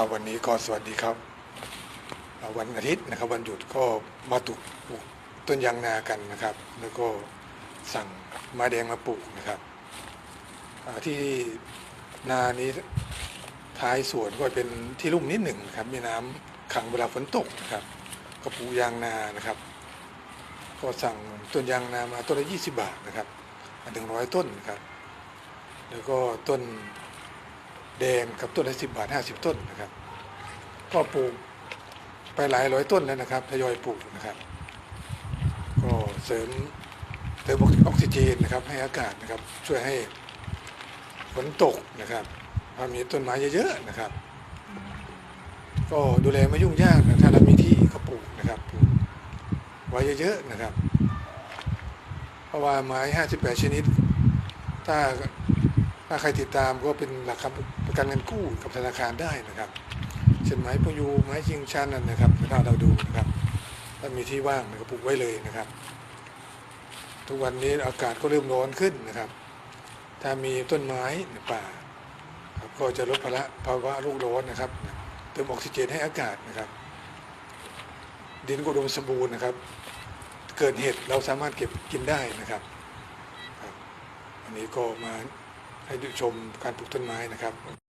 ครับวันนี้ก็สวัสดีครับวันอาทิตย์นะครับวันหยุดก็มาปลูกปลูกต้นยางนากันนะครับ แล้วก็สั่งไม้แดงมาปลูกนะครับที่นานี้ท้ายสวนก็เป็นที่ลุ่มนิดหนึ่งนะครับมีน้ำขังเวลาฝนตกนะครับก็ปลูกยางนานะครับ ก็สั่งต้นยางนามาต้นละ20บาทนะครับมาถึงร้อยต้นนะครับ แล้วก็ต้น แดงกับต้นละสิบบาทห้าสิบต้นนะครับ ก็ปลูกไปหลายร้อยต้นแล้วนะครับทยอยปลูกนะครับ ก็เสริมเติมออกซิเจนนะครับ ให้อากาศนะครับ ช่วยให้ฝนตกนะครับพอมีต้นไม้เยอะๆนะครับ ก็ดูแลไม่ยุ่งยากนะถ้าเรามีที่ก็ปลูกนะครับปลูกไว้เยอะๆนะครับ เพราะว่าไม้ห้าสิบแปดชนิด ถ้า ถ้าใครติดตามก็เป็นหลักประประกันเงินกู้กับธนาคารได้นะครับเช่นไม้พยูไม้ชิงชันนั่นนะครับถ้าเราดูนะครับ ถ้ามีที่ว่างก็ปลูกไว้เลยนะครับ ทุกวันนี้อากาศก็เริ่มร้อนขึ้นนะครับ ถ้ามีต้นไม้ในป่าก็จะลดภาระภาวะโลกร้อนนะครับ เติมออกซิเจนให้อากาศนะครับ ดินก็อุดมสมบูรณ์นะครับ เกิดเหตุเราสามารถเก็บกินได้นะครับ อันนี้ก็มา ให้ดูชมการปลูกต้นไม้นะครับ